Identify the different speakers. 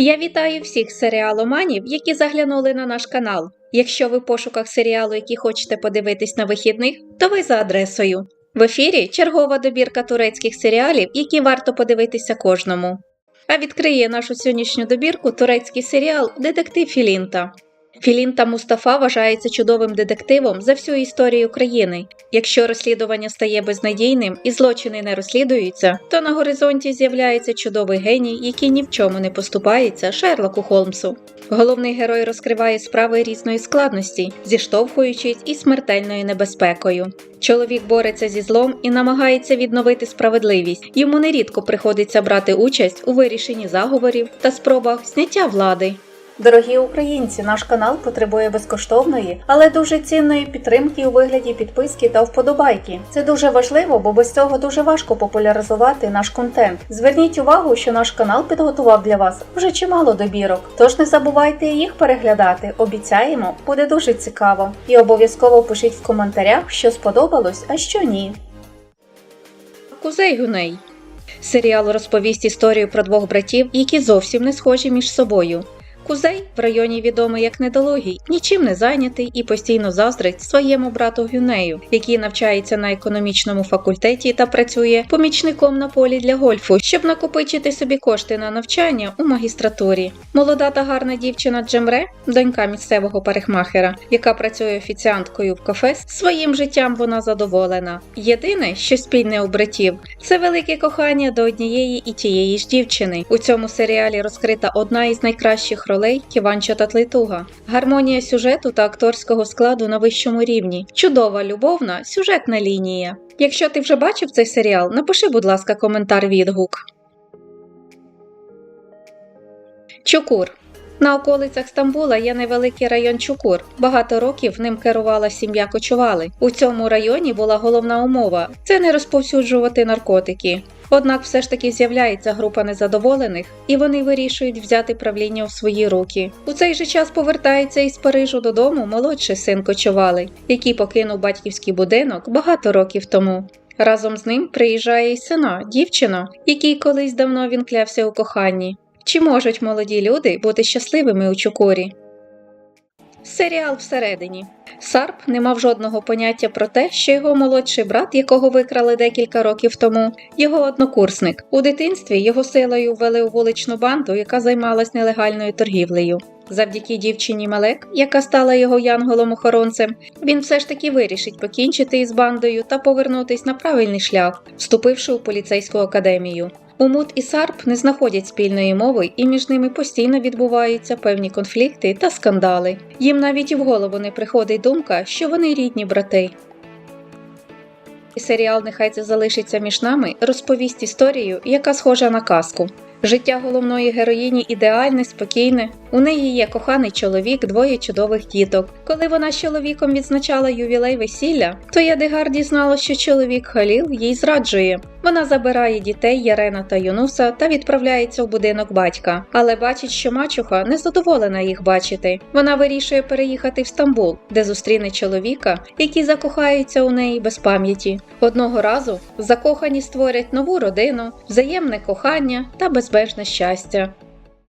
Speaker 1: Я вітаю всіх серіаломанів, які заглянули на наш канал. Якщо ви в пошуках серіалу, який хочете подивитись на вихідних, то ви за адресою. В ефірі чергова добірка турецьких серіалів, які варто подивитися кожному. А відкриє нашу сьогоднішню добірку турецький серіал Детектив Філінта. Філінта Мустафа вважається чудовим детективом за всю історію країни. Якщо розслідування стає безнадійним і злочини не розслідуються, то на горизонті з'являється чудовий геній, який ні в чому не поступається Шерлоку Холмсу. Головний герой розкриває справи різної складності, зіштовхуючись із смертельною небезпекою. Чоловік бореться зі злом і намагається відновити справедливість. Йому нерідко приходиться брати участь у вирішенні заговорів та спробах зняття влади. Дорогі українці, наш канал потребує безкоштовної, але дуже цінної підтримки у вигляді підписки та вподобайки. Це дуже важливо, бо без цього дуже важко популяризувати наш контент. Зверніть увагу, що наш канал підготував для вас вже чимало добірок. Тож не забувайте їх переглядати. Обіцяємо, буде дуже цікаво. І обов'язково пишіть в коментарях, що сподобалось, а що ні. Кузей Гуней Серіал розповість історію про двох братів, які зовсім не схожі між собою. Кузей, в районі відомий як недолугий, нічим не зайнятий і постійно заздрить своєму брату Гюнею, який навчається на економічному факультеті та працює помічником на полі для гольфу, щоб накопичити собі кошти на навчання у магістратурі. Молода та гарна дівчина Джемре, донька місцевого парикмахера, яка працює офіціанткою в кафе, своїм життям вона задоволена. Єдине, що спільне у братів, це велике кохання до однієї і тієї ж дівчини. У цьому серіалі розкрита одна із найкращих ролей Ківанча Татлитуга. Гармонія сюжету та акторського складу на вищому рівні. Чудова любовна сюжетна лінія. Якщо ти вже бачив цей серіал, напиши, будь ласка, коментар відгук. Чукур. На околицях Стамбула є невеликий район Чукур. Багато років ним керувала сім'я Кочували. У цьому районі була головна умова це не розповсюджувати наркотики. Однак все ж таки з'являється група незадоволених, і вони вирішують взяти правління у свої руки. У цей же час повертається із Парижу додому молодший син Кочували, який покинув батьківський будинок багато років тому. Разом з ним приїжджає й сина, дівчина, якій колись давно він клявся у коханні. Чи можуть молоді люди бути щасливими у Чукурі? Серіал всередині. Сарп не мав жодного поняття про те, що його молодший брат, якого викрали декілька років тому, його однокурсник. У дитинстві його силою ввели у вуличну банду, яка займалась нелегальною торгівлею. Завдяки дівчині Мелек, яка стала його янголом-охоронцем, він все ж таки вирішить покінчити із бандою та повернутись на правильний шлях, вступивши у поліцейську академію. Умут і Сарп не знаходять спільної мови, і між ними постійно відбуваються певні конфлікти та скандали. Їм навіть і в голову не приходить думка, що вони рідні брати. Серіал Нехай це залишиться між нами розповість історію, яка схожа на казку. Життя головної героїні ідеальне, спокійне. У неї є коханий чоловік, двоє чудових діток. Коли вона з чоловіком відзначала ювілей весілля, то Ядигар дізнала, що чоловік Халіл їй зраджує. Вона забирає дітей Ярена та Юнуса та відправляється в будинок батька, але бачить, що мачуха не задоволена їх бачити. Вона вирішує переїхати в Стамбул, де зустріне чоловіка, який закохається у неї без пам'яті. Одного разу закохані створять нову родину, взаємне кохання та безбежне щастя.